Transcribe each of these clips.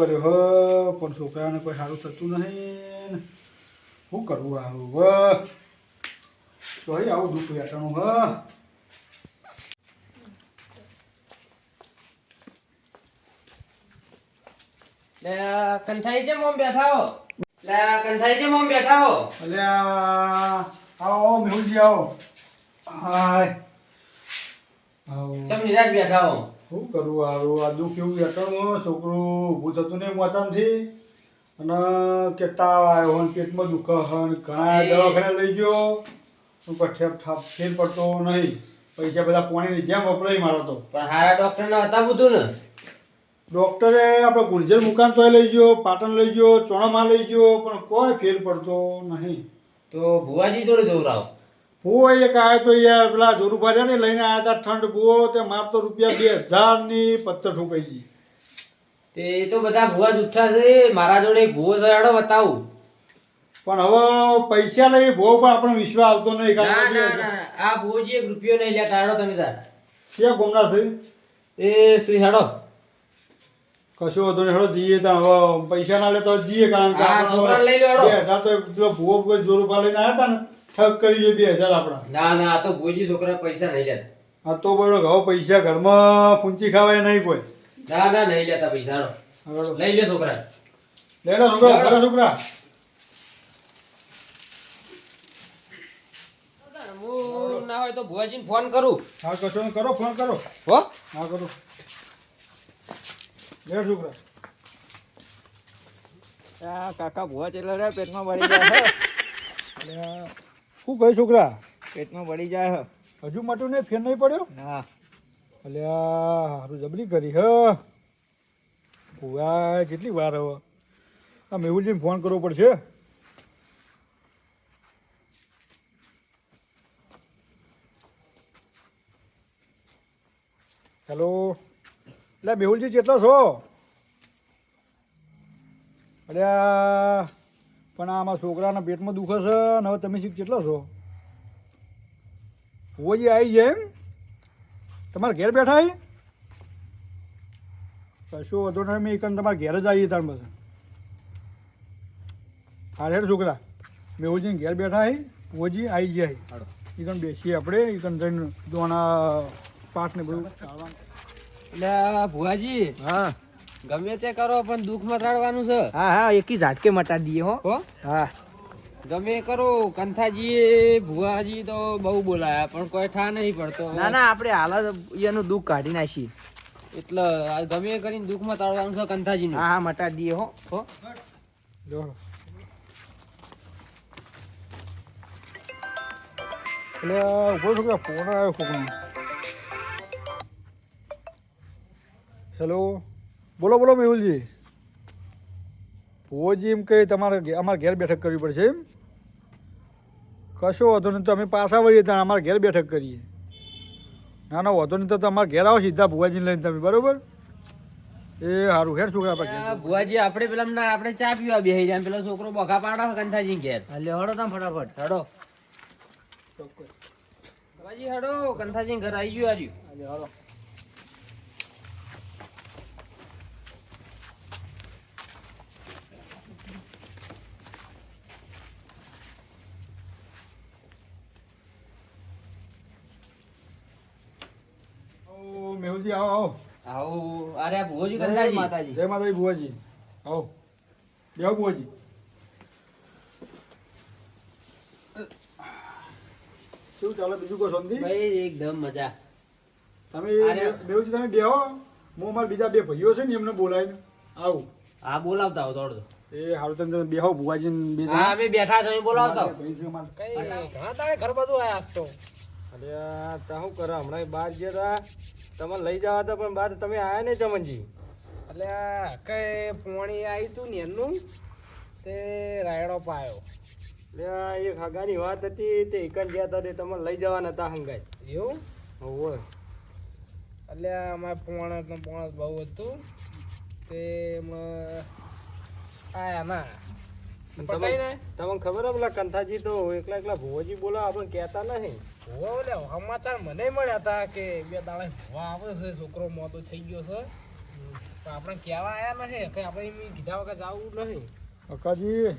કર્યો હ પણ છોકરાને કોઈ સારું થતું નહીં ને શું કરવું આવું હ તો અહીં આવું દુઃખ વેટાણું હ લે કંથાઈ છે મોમ બેઠા હો લે કંથાઈ છે મોમ બેઠા હો અલ્યા આવો આવો મેહુલજી આવો હાય આવો ચમ નિરાશ બેઠા હો શું કરવું આવું આ દુઃખ એવું વેટાણું છોકરું ઊભું થતું નહીં મોચામથી. અને કે તાવ આવ્યો ને પેટમાં દુઃખ હન ઘણા દવાખાને લઈ ગયો. હું ઠાપ ફેર પડતો નહીં. પૈસા બધા પાણીની જેમ વપરાય મારો તો. પણ હારા ડોક્ટર ને હતા બધું ને? ડૉક્ટરે આપણે ગુંજર મુકામ તોય લઈ ગયો પાટણ લઈ ગયો ચોણામાં લઈ ગયો પણ કોઈ ફેર પડતો નહીં. તો ભુવાજી જોડે દોરાવ ભૂવો એક આવ્યો તો યાર પેલા જોરું રહ્યા ને લઈને આવ્યા હતા ઠંડ ભૂવો તે મારતો રૂપિયા બે હજારની પથ્થર ઠોકાઈ ગઈ. તે એ તો બધા ભુવા જુઠ્ઠા છે મારા જોડે એક ભુવો જડાડો બતાવું. પણ હવે પૈસા લઈ ભૂવો પર આપણો વિશ્વાસ આવતો નહીં ના કારણ ના કે ના આ ભુવોજી એક રૂપિયો નહીં લે તારો તમે તાર. ક્યાં ગોમના છે? એ શ્રી હેડો. કશું વધુ નહીં હેડો જઈએ ત્યાં હવે પૈસા ના લે તો જઈએ કારણ કે હા, આપણને છોકરાને લઈ લો હેડો. બે હજાર તો પેલો ભૂવો કોઈ જોરું ભા લઈને આવ્યા હતા ને ઠગ કરી જોઈએ બે હજાર આપણા. ના ના આ તો ભોજી છોકરા પૈસા નહીં લેતા. આ તો બોલો હવે પૈસા ઘરમાં ફૂંચી ખાવાય નહીં કોઈ. ના ના નહીં લેતા પૈસા. લઈ લે છોકરા. લે છોકરા બધા છોકરા. ના હોય તો ભુવાજીને ફોન કરું. હા કશો કરો ફોન કરો. હો? હા કરો. લેડ છોકરા. કાકા ભુવા ચેલા રે પેટમાં બળી શું કહે છોકરા? પેટમાં પડી જાય હે. હજુ માટું ને ફેર નહીં પડ્યો? ના. એટલે સારું જબરી કરી હ. ભૂવા કેટલી વાર હવે. આ મેહુલજીને ફોન કરવો પડશે. હેલો એટલે મેહુલજી કેટલા છો? અલ્યા પણ આમાં છોકરાના પેટમાં દુખે છે ને હવે તમે શીખ કેટલો છો? ભુવાજી આવી જાય એમ? તમારા ઘેર બેઠા છે કશું વધુ નહીં મેં એકન તમારા ઘેર જ આવીએ તાર બસ. હા હેડ છોકરા હોજીને ઘેર બેઠા છે હોજી આવી જાય એકન બેસીએ આપણે એકન જઈને દોણા પાઠ ને બધું. એટલે ભુવાજી હા. ગમે તે કરો પણ દુઃખ મટાડવાનું છે. હા હા એકી ઝાટકે મટાડી દઈએ હો. હો? હા. ગમે કરો કંથાજી ભુવાજી તો બહુ બોલાયા પણ કોઈ ઠા નહીં પડતો. ના ના આપણે હાલ જ એનું દુઃખ કાઢી નાખીએ. એટલે આ ગમે કરીને દુઃખ મટાડવાનું છે કંથાજી હા હા મટાડી દઈએ હો. હો? જો એટલે ઊભો છોકરા ફોન આવ્યો કોકનો? હેલો બોલો બોલો મેહુલજી. પોજી એમ કહે તમારે અમારે ઘેર બેઠક કરવી પડશે એમ? કશો વાંધો નહીં તો અમે પાછા વળીએ ત્યાં અમારે ઘેર બેઠક કરીએ. ના ના વાંધો નહીં તો અમારે ઘેર આવો સીધા ભુવાજીને લઈને તમે બરોબર? એ સારું હેર છોકરા પાસે. ભુવાજી આપણે પેલા ના આપણે ચા પીવા બેહી જાય પેલો છોકરો બગા પાડો કંથાજી ઘેર. હાલે હડો તમે ફટાફટ. હડો. ભુવાજી હડો કંથાજી ઘર આવી ગયું આજુ હાલે હળો આવો આવો. આવો અરે ભુવાજી જય માતાજી. જય માતાજી ભુવાજી. આવો. બેહો ભુવાજી. શું ચાલે? બીજું કોઈ શાંતિ? ભાઈ એકદમ મજા. તમે. બેવજી તમે બેહો. હું અમારા બીજા બે ભાઈઓ છે ને એમને બોલાવીને આવું. હા બોલાવતા હો દોડ એ હારું તમે તમે બેહો ભુવાજી ને બે હા અમે બેઠા તમે બોલાવતા ઘર બધું આયા આજ તો. અરે તા શું કરો? હમણાં બહાર ગયા હતા તમે લઈ જવા હતા પણ બહાર તમે આયા ને ચમનજી. એટલે કઈ પોણી આવ્યું હતું ને એનું તે રાયડો પાયો. એટલે એક હગાની વાત હતી તે એકન ગયા હતા તે તમે લઈ જવાના હતા હંગાઈ એવું? હોવે. એટલે અમારે પોણસ ને પોણસ બહુ હતું. તે આયા ના. તમને ખબર હે પેલા કંથાજી તો એકલા એકલા ભુવજી બોલા આપણે કહેતા નહીં. ઓલે સમાચાર મને મળ્યા હતા કે બે દાડા ભૂવા આવે છે છોકરો મોતો થઈ ગયો છે. તો આપણે કહેવા આવ્યા નહીં કે આપણે એમ કીધા વગર જવું કંથાજી.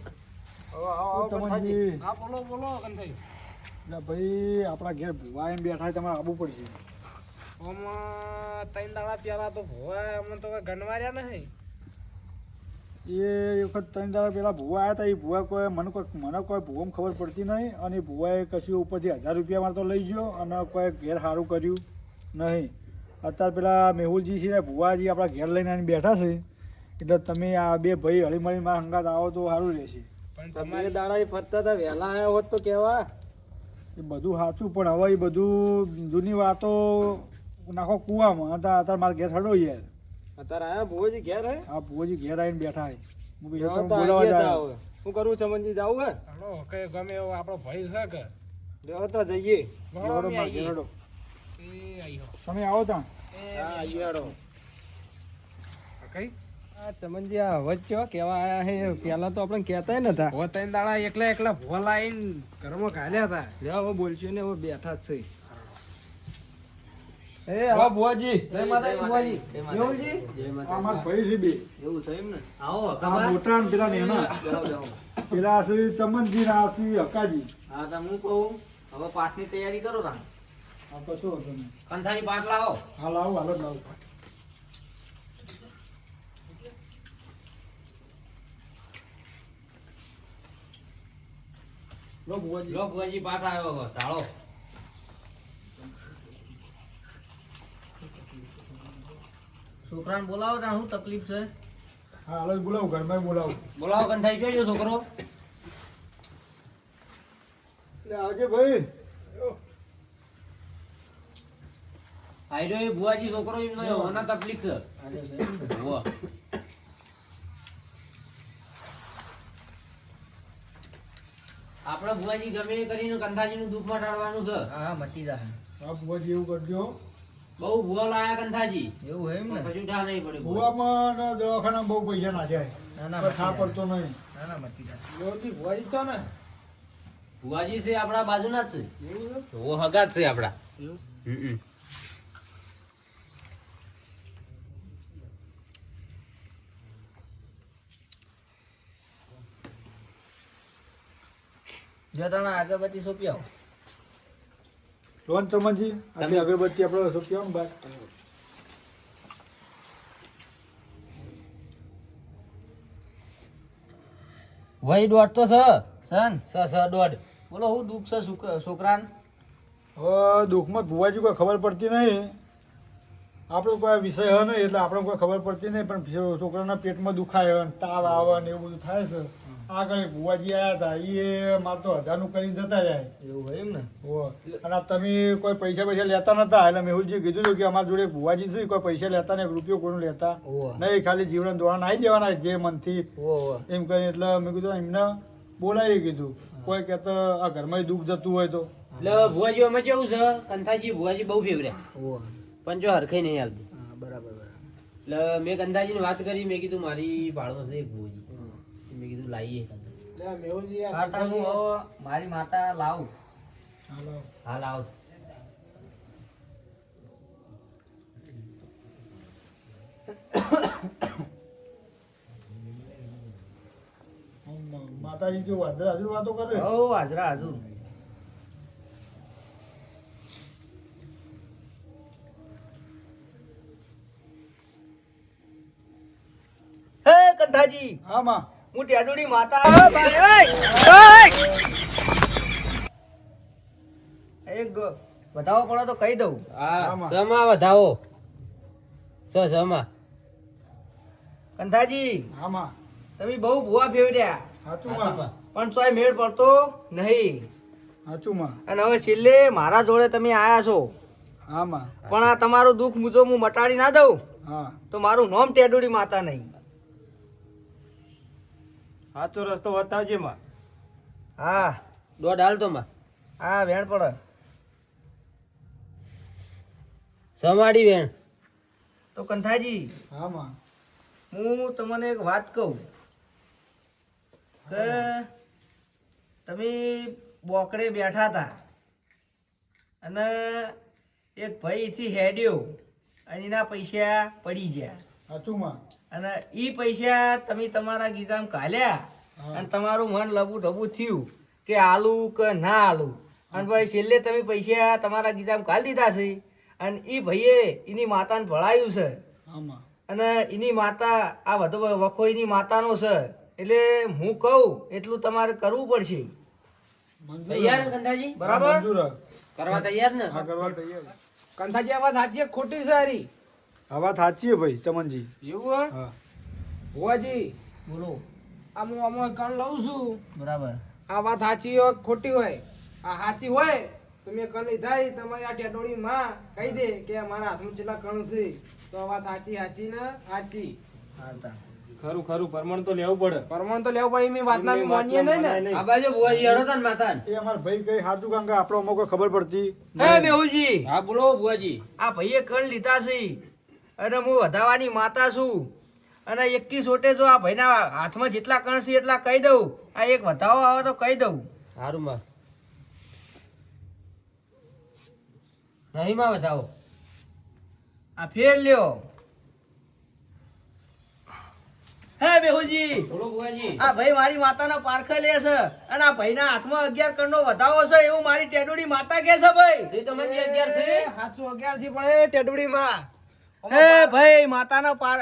ચમનજી હા બોલો બોલો એટલે ભાઈ આપણા ઘેર ભૂવા એમ બેઠા તમારે આવવું પડશે. આમાં ત્રણ દાડા પહેલા તો ભોવા અમને તો કઈ ગણવાર્યા નહીં. એ વખત ત્રણ દાડા પહેલાં ભૂવા આવ્યા હતા એ ભૂવા કોઈ મને કોઈ મને કોઈ ભૂવામાં ખબર પડતી નહીં અને એ ભૂવાએ કશું ઉપરથી હજાર રૂપિયા મારતો લઈ ગયો અને કોઈ ઘેર સારું કર્યું નહીં. અત્યારે પેલા મેહુલજી છે ને ભૂવાજી આપણા ઘેર લઈને આવીને બેઠા છે એટલે તમે આ બે ભાઈ હળી મળી મારા હંગાત આવો તો સારું રહેશે. પણ તમારે દાડા એ ફરતા હતા વહેલા આવ્યા હોત તો કહેવા એ બધું સાચું પણ હવે એ બધું જૂની વાતો નાખો કૂવામાં અત્યારે અત્યારે મારા ઘેર હડો યાર. અત્યારે આયા ભુવોજી ઘેર હે? આ ભૂવાજી ઘેર આવીને બેઠા હે. હું બીજો તો બોલાવા હવે. શું કરવું ચમનજી જાવું હે? હલો કઈ ગમે એવો આપણો ભાઈ છે કે? લેવો તો જઈએ. બોલો માં આવીએ. એ આયો. તમે આવો તા હા આઈએ કઈ? આ ચમનજી આ વચ્ચે કેવા આયા હે? પેલા તો આપણે કહેતા નતા. હોતા દાડા એકલા એકલા ભોવા ઘરમાં ઘાલ્યા હતા. લે હવે બોલશે ને હવે બેઠા જ છે. એ આવો બુઆજી જય માતાજી, ભુવાજી. મેહુલજી? આ ભાઈ છે બે. એવું છે એમ ને? આવો આ મોટા ને પેલા નેના પેલા છે ચમનજી ના છે હકાજી. હા તો હું કહું હવે પાઠની તૈયારી કરો તા આ કશો હતો નહીં. કંથાની પાઠ લાવો. હાલ આવો હાલો જ લાવો લો બુવાજી લો પાઠ આવ્યો હવે. છોકરાને બોલાવો ત્યાં શું તકલીફ છે? હા હાલો બોલાવો ઘરમાં બોલાવો. બોલાવો કંથાઈ જોજો છોકરો. આવજે ભાઈ. આયરો એ ભુવાજી છોકરો એમ નયો મને તકલીફ છે. વાહ. આપણે ભુવાજી ગમે કરીને કંથાજીનું દુઃખ મટાડવાનું છે. હા મટી જાય આ બુવાજી એવું કરજો. બહુ ભુવા લાયા કંથાજી એવું એમ ને? કશું ઠા નહીં પડે ભૂવામાં ને દવાખાના બહુ પૈસા ના ના પણ ખા પડતો નહીં. ના ના મટી જાય. મેહુલજી ભુવાજી છો ને? ભૂવાજી છે આપણા બાજુના જ એવું છે? ઓ હગા જ છે આપણા. હમ જો તને અગરબત્તી સોંપી આવો. લોન ચમનજી આટલી અગરબત્તી આપણે શું ને બાર વહી દોઢ તો છે. સન? સ સ દોઢ. બોલો હું દુઃખ છે છોક- છોકરાને? હવે દુઃખમાં ભુવાજી કોઈ ખબર પડતી નહીં. આપણો કોઈ વિષય હોય નહીં એટલે આપણે કોઈ ખબર પડતી નહીં પણ છોકરાના પેટમાં દુખાય તાવ આવે ને એવું બધું થાય છે. આગળ ભુવાજી આવ્યા હતા એ મારે તો હજારનું કરીને જતા રહ્યા. એવું હોય એમ ને? હો. અને તમે કોઈ પૈસા પૈસા લેતા નતા? એટલે મેહુલજી કીધું હતું કે અમારા જોડે ભુવાજી છે કોઈ પૈસા લેતા ને રૂપિયો કોઈનું લેતા. નહીં ખાલી જીવન દોડા આવી દેવાના જે મનથી. ઓહો એમ કરીને એટલે મેં કીધું એમને બોલાવી કીધું. કોઈ કહેતા આ ઘરમાં દુઃખ જતું હોય તો. એટલે ભુવાજી અમે કેવું છે? કંથાજી ભુવાજી બહુ ફેવરે. ઓહો પણ જો હરખાઈ નહીં આવતી. બરાબર બરાબર. એટલે મેં કંથાજીની વાત કરી મેં કીધું મારી ભાડમાં છે એક ભુવાજી. મેં કીધું લાવીએ હું મારી માતા લાવું. હાલો. હાલ આવ માતાજી જો હાજર હાજર વાતો કરે. ઓ હાજરા હાજર. એ કંઠાજી હા માં. હું ટેડુડી માતા. એક વધાવો પડે તો કહી દઉં. હા આમાં. સમા વધાવો. સ સમા. કંથાજી હા તમે બહુ ભૂવા ફેવર્યા સાચું માં. પણ સોય મેળ પડતો નહીં. સાચું માં. અને હવે છેલ્લે મારા જોડે તમે આયા છો. હા માં. પણ આ તમારું દુઃખ મુજો હું મટાડી ના દઉં. હા. તો મારું નામ ટેડુડી માતા નહીં. સાચો રસ્તો બતાવજે માં. હા. દોઢ હાલ તો માં. હા વેણ પડે. સમાડી વેણ. તો કંથાજી હા માં. હું તમને એક વાત કહું. કે તમે બોકડે બેઠા હતા અને એક ભાઈથી હેડ્યો અને એના પૈસા પડી ગયા. સાચું માં. અને ઈ પૈસા તમે તમારા ગીજામ કાલ્યા અને તમારું મન લબુ ઢબુ થયું કે આલુ કે ના આલુ. અને ભાઈ છેલ્લે તમે પૈસા તમારા ગીજામ કાલ દીધા છે. અને ઈ ભાઈએ એની માતાને ભળાયું છે. અને એની માતા આ બધો વખો એની માતાનો છે. એટલે હું કહું એટલું તમારે કરવું પડશે. તૈયાર. બરાબર? કરવા તૈયાર ને? કરવા તૈયાર. કંથાજી આ વાત સાચી ખોટી છે હારી? આ વાત સાચી છે ભાઈ ચમનજી. એવું હે? હા. ભુવાજી બોલો. આ હું આમાં કાન લઉં છું. બરાબર. આ વાત સાચી હોય ખોટી હોય. આ સાચી હોય તો મેં કલી લીધા તમારી આ ટેટોડી માં કહી દે કે મારા હાથમાં કેટલા કણ છે. તો આ વાત સાચી સાચી ને સાચી. ખરું ખરું પરમણ તો લેવું પડે. પરમણ તો લેવું પડે એમની વાત ના માનીએ ને. આ બાજુ ભુવાજી હેડો તન માતા એ અમાર ભાઈ કઈ સાચું કામ કે આપણો અમુક ખબર પડતી હે મેહુલજી. હા બોલો ભુવાજી. આ ભાઈએ કણ લીધા છે અને હું વધાવાની માતા છું. અને એકથી સોટે જો આ ભાઈના હાથમાં જેટલા કણ છે એટલા કહી દઉં. આ એક વધાવો આવે તો કહી દઉં. સારું માં. નહીં માં વધાવો. આ ફેર લ્યો. હે બેહુજી. આ ભાઈ મારી માતાનો પારખ લે છે. અને આ ભાઈના હાથમાં અગિયાર કણનો વધાવો છે એવું મારી ટેડુડી માતા કે છે ભાઈ. તમે અગિયાર છે? સાચું અગિયારથી પણ એ ટેટોડી માં હે ભાઈ માતાના પાર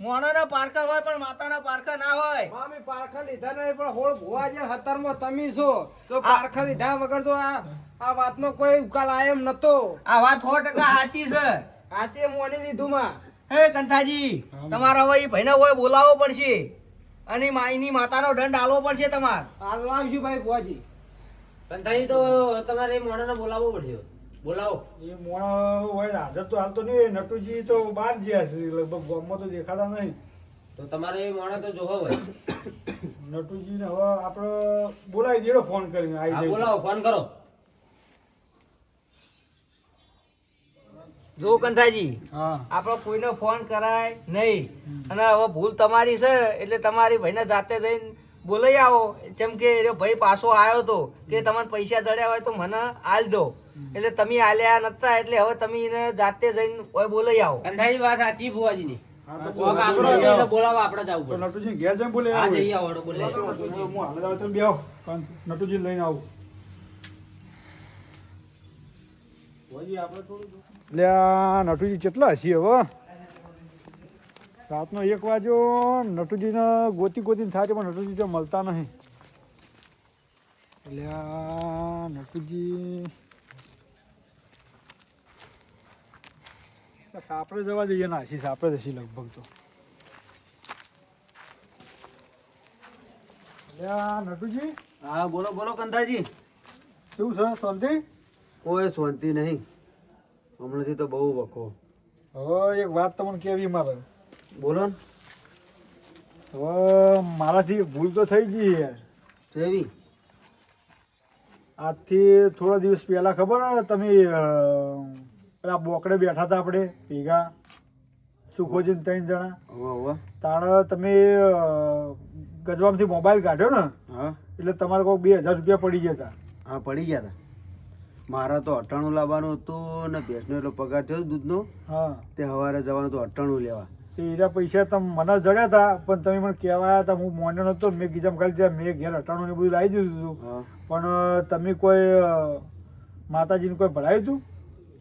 મોણાના પારખા હોય પણ માતાના પારખા ના હોય. મામી પારખા લીધા નહીં પણ હોળ ભુવા જે હતરમાં તમે છો તો પારખા લીધા વગર તો આ આ વાતનો કોઈ ઉકાલ આય એમ નતો. આ વાત સો ટકા સાચી છે. સાચી મોની લીધું માં. હે કંથાજી તમારા હવે ઈ ભાઈને હોય બોલાવવો પડશે. અને માઈની માતાનો દંડ આલવો પડશે તમારે. હાલ લાવશું ભાઈ ભુવાજી. કંથાજી તો તમારે મોણાને બોલાવવો પડશે. બોલાવો. એ મોણા હોય હાજર તો હાલ તો નહીં નટુજી તો બહાર ગયા છે લગભગ ગામમાં તો દેખાતા નહીં. તો તમારે એ મોણા તો જોવા હોય. નટુજી ને હવે આપણે બોલાવી દેડો ફોન કરીને. આવી જાય બોલાવો ફોન કરો. જો કંથાજી આપણો આપણે કોઈને ફોન કરાય નહીં. અને હવે ભૂલ તમારી છે એટલે તમારી ભાઈને જાતે જઈને બોલાઈ આવો. જેમ કે એ ભાઈ પાછો આવ્યો તો કે તમને પૈસા ચડ્યા હોય તો મને આલ દો. એટલે તમે આલ્યા નતા એટલે હવે તમે એને જાતે જઈને કોઈ બોલાઈ આવો. અંધારી વાત સાચી બોલાવી આપણે પડે. નટુજી ઘેર જઈને બોલે હા જઈ આવો બોલે હું હાલ જાવ તો નટુજી લઈને આવું. નટુજી કેટલા હશે હવે? રાતનો એક વાગ્યો નટુજીને ગોતી ગોતીને થાય છે પણ નટુજી તો મળતા નહીં. એટલે નટુજી સાપડે જવા જઈએ ના આશી સાપડે જશે લગભગ તો. નટુજી? હા બોલો બોલો કંધાજી શું છે શાંતિ? કોઈ શાંતિ નહીં. હમણાંથી તો બહુ વખો. હવે એક વાત તમને કેવી મારે? બોલો ને. હવે મારાથી ભૂલ તો થઈ ગઈ યાર કેવી? આજથી થોડા દિવસ પહેલા ખબર તમે અ, પેલા બોકડે બેઠા હતા આપણે ભેગા. સુખોજીને ત્રણ જણા. તાણે તમે ગજવામથી મોબાઈલ કાઢ્યો ને હા. એટલે તમારે કોઈ બે હજાર રૂપિયા પડી ગયા હતા. હા પડી ગયા હતા. મારા તો અટાણું લાવવાનું હતું ને ભેંસનો એટલો પગાર થયો દૂધનો. હા. તે સવારે જવાનું હતું અટાણું લેવા. તે એના પૈસા તમે મને જડ્યા હતા પણ તમે મને કહેવાયા હતા હું મોડ્યો નહોતો મેં ગીજામ ખાલી ત્યાં મેં ઘેર અટાણું ને બધું લાવી દીધું હતું પણ તમે કોઈ માતાજીને કોઈ ભરાયું હતું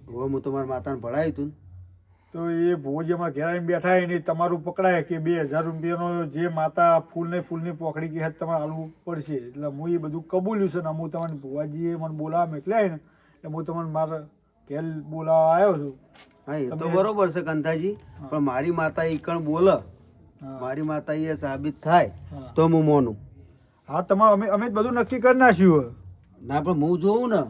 હવે હું તમારા માતાને ભણાવ્યું હતું તો એ ભોજ એમાં ઘેરાઈને બેઠા એને તમારું પકડાય કે બે હજાર રૂપિયાનો જે માતા ફૂલને ફૂલની પોખડી કે તમારે હાલવું પડશે. એટલે હું એ બધું કબૂલ્યું છે ને હું તમારી ભુવાજીએ મને બોલાવવા મોકલ્યા ને એટલે હું તમને મારા ઘેર બોલાવવા આવ્યો છું. હા એ તો બરોબર છે કંથાજી પણ મારી માતા એ કણ બોલે. મારી માતા એ સાબિત થાય તો હું મોનું. હા તમારે અમે અમે બધું નક્કી કરી નાખ્યું. ના પણ હું જોઉં ને.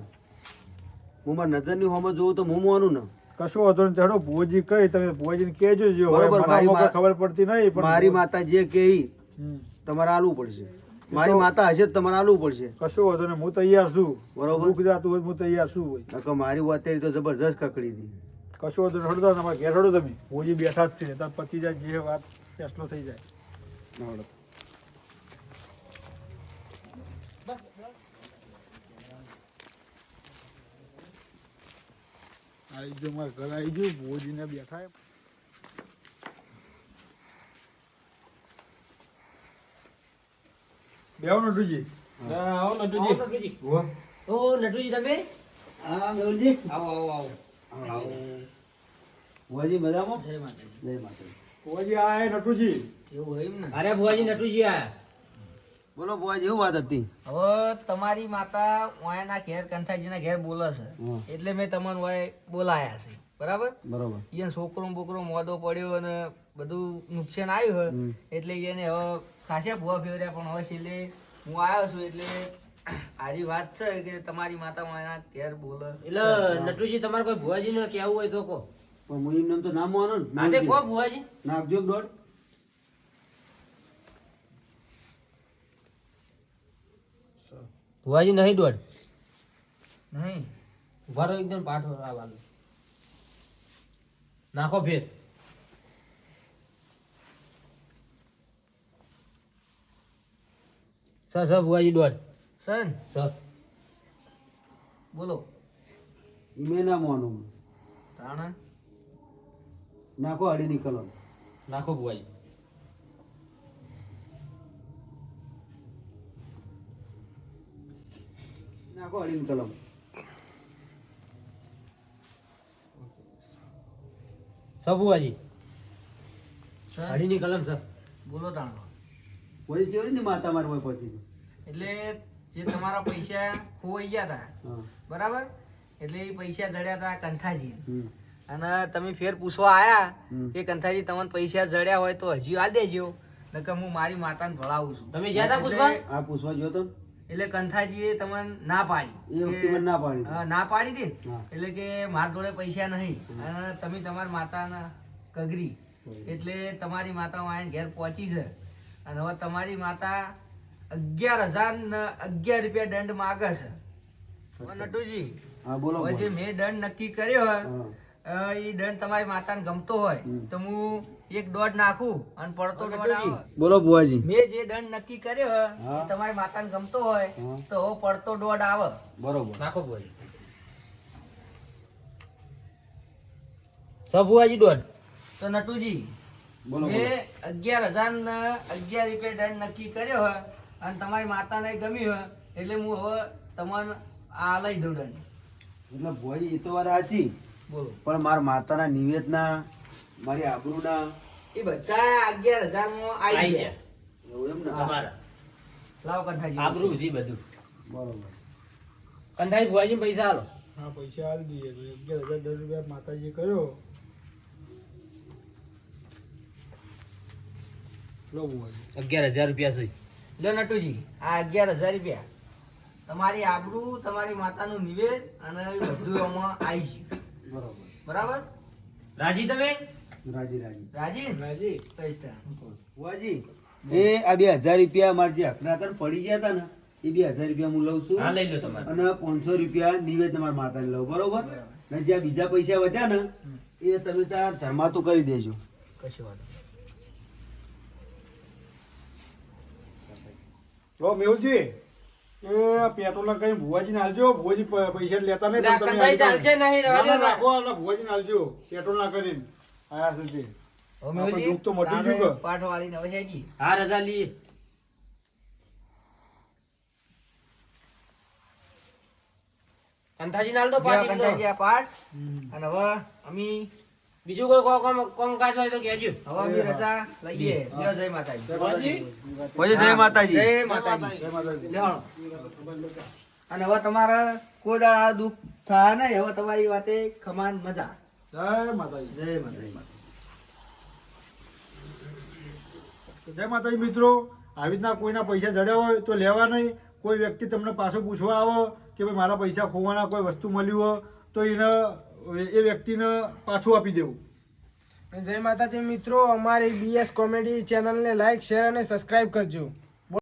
હું મારી નજરની હોમાં જોઉં તો હું મોનું ને. કશો વાંધો નહીં. ચડો ભુવાજી કહી તમે ભુવાજીને કહેજો જો બરોબર, મારી ખબર પડતી નહીં પણ મારી માતા જે કહે તમારે આલવું પડશે. મારી માતા હશે તમારે આલવું પડશે. કશું વાંધો નહીં. હું તૈયાર છું. બરોબર. દુઃખ જાતું હોય હું તૈયાર છું હોય નકર મારી વાત તો જબરજસ્ત કકડી હતી. કશું વાંધો નહીં. હળદો તમારે ઘેર હડો તમે. ભુવાજી બેઠા જ છે. પતિ જાય જે વાત ફેસલો થઈ જાય. આવી ગયો મારા ઘર આવી ગયું ભોજીને બેઠા બેહો નટુજી. આવો નટુજી. નટુજી. ઓ નટુજી તમે? હા ગૌરજી આવો આવો આવો. ભુવાજી મજામાં? જય માતાજી. જય માતાજી. ભોજી આય નટુજી. એવું હોય ને? અરે ભોજી નટુજી આયા બોલો ભુવાજી એવું વાત હતી? હવે તમારી માતા ઓયાના ઘેર કંથાજીના ઘેર બોલે છે. એટલે મેં તમને ઓય બોલાયા છે. બરાબર? બરોબર. એને છોકરો બોકરો મોદો પડ્યો અને બધું નુકસાન આવ્યું હોય એટલે એને હવે ખાસા ભૂવા ફેર્યા પણ હવે છેલ્લે હું આવ્યો છું એટલે આરી વાત છે કે તમારી માતા એના ઘેર બોલે એટલે નટુજી તમારે કોઈ ભુવાજી ને કેવું હોય તો કહો. પણ હું એમ નામ તો ના માનો ને નાખજો દોઢ ભુવાજી નહીં દોડ. નહીં. ઊભા રહો એકદમ પાઠ આવવાનું નાખો ફેર. સ સર ભુવાજી દોડ. સર સ. બોલો. ઈમે ના મોનું. તાણા. નાખો અડી નીકળો. નાખો ભુવાજી. નાખો અડી નીકળો સ ભુવાજી સન અડીની કલમ સર બોલો તાણો કોઈ ચેવી ને માતા માર હોય પછી એટલે જે તમારા પૈસા ખોવાઈ ગયા હતા બરાબર? એટલે એ પૈસા જડ્યા હતા કંથાજી. અને તમે ફેર પૂછવા આયા કે કંથાજી તમને પૈસા જડ્યા હોય તો હજી આ દેજો. નકર હું મારી માતાને ભળાવું છું. તમે જ્યાં પૂછવા? આ પૂછવા જો તો? એટલે કંથાજીએ તમને ના પાડી. ના પાડી. ના પાડી હતી? એટલે કે મારા જોડે પૈસા નહીં. અને તમે તમારી માતાના કગરી. એટલે તમારી માતા આવીને ઘેર પહોંચી છે. અને હવે તમારી માતા અગિયાર હજાર અગિયાર રૂપિયા દંડ માગે છે. નટુજી. બોલો જે મેં દંડ નક્કી કર્યો હોય એ દંડ તમારી માતાને ગમતો હોય તો હું એક દોઢ નાખું અને પડતો દોઢ આવે. બોલો બુવાજી મેં જે દંડ નક્કી કર્યો હોય એ તમારી માતાને ગમતો હોય તો હો પડતો દોઢ આવે. બરોબર. નાખો ભુવાજી. સ ભુવાજી દોડ તો નટુજી મેં અગિયાર હજાર ને અગિયાર રૂપિયા દંડ નક્કી કર્યો હોય અને તમારી માતાને ગમી હોય એટલે હું હવે તમને આ લઈ દઉં દંડ. એટલે ભુવાજી એ તો વાત સાચી. બોલો. પણ મારા માતાના નિવેદના મારી આબરૂના એ બધા અગિયાર હજારમાં આવી ગયા. એવું એમ ને? તમારા લાવ કંઠાજી આબરૂ વિધિ બધું. બરોબર. કંથાઈ ભુવાજી પૈસા હાલો હા પૈસા હાલ દઈએ અગિયાર હજાર દસ રૂપિયા માતાજી કર્યો. અગિયાર હજાર રૂપિયા છે. લો નટુજી આ અગિયાર હજાર રૂપિયા. તમારી આબરૂ તમારી માતાનું નિવેદ અને બધું એમાં આવી ગયું. બરોબર. બરાબર? રાજી તમે? રાજી રાજી. રાજી? રાજી. પૈસા ભુવાજી એ આ બે હજાર રૂપિયા મારા જે હકના હતા પડી ગયા હતા ને એ બે હજાર રૂપિયા હું લઉં છું. લઈ લો તમારે. અને પાંચસો રૂપિયા નિવેદ મારા માતાને લઉં બરોબર? ને જ્યાં બીજા પૈસા વધ્યા ને એ તમે ત્યાં ધર્માતું કરી દેજો. કશું વાંધો નહીં. મેહુલજી. એ પેટ્રોલ કઈ ભુવાજી હાલજો. ભુવાજી પૈસા લેતા નહીં ના, તમે ચાલશે નહીં, હાલજો પેટ્રોલ ના કરીને. આયા સુધી. હવે દુઃખ તો મટી ગયું કે? પાઠ વાળીને હવે જાગી. હા રજા લઈએ કંથાજી નાલ તો લ્યો પાછી આ પાઠ. અને હવે અમે બીજું કોઈ કોમ કોમ કોમ કાજ હોય તો કહેજો. હવે અમે રજા લઈએ. લ્યો જય માતાજી. ભુવાજી પછી જય માતાજી. જય માતાજી. જય માતાજી. લ્યો. અને હવે તમારા કોઈ દાડા આ દુઃખ થાય નહીં. હવે તમારી વાતે ખમાન મજા. જય માતાજી. જય માતાજી. જય માતાજી મિત્રો આવી રીતના કોઈના પૈસા જડ્યા હોય તો લેવા નહીં. કોઈ વ્યક્તિ તમને પાછું પૂછવા આવો કે ભાઈ મારા પૈસા ખોવાના કોઈ વસ્તુ મળ્યું હોય તો એને એ વ્યક્તિને પાછું આપી દેવું. જય માતાજી મિત્રો અમારી બીએસ કોમેડી ચેનલને લાઈક શેર અને સબસ્ક્રાઇબ કરજો.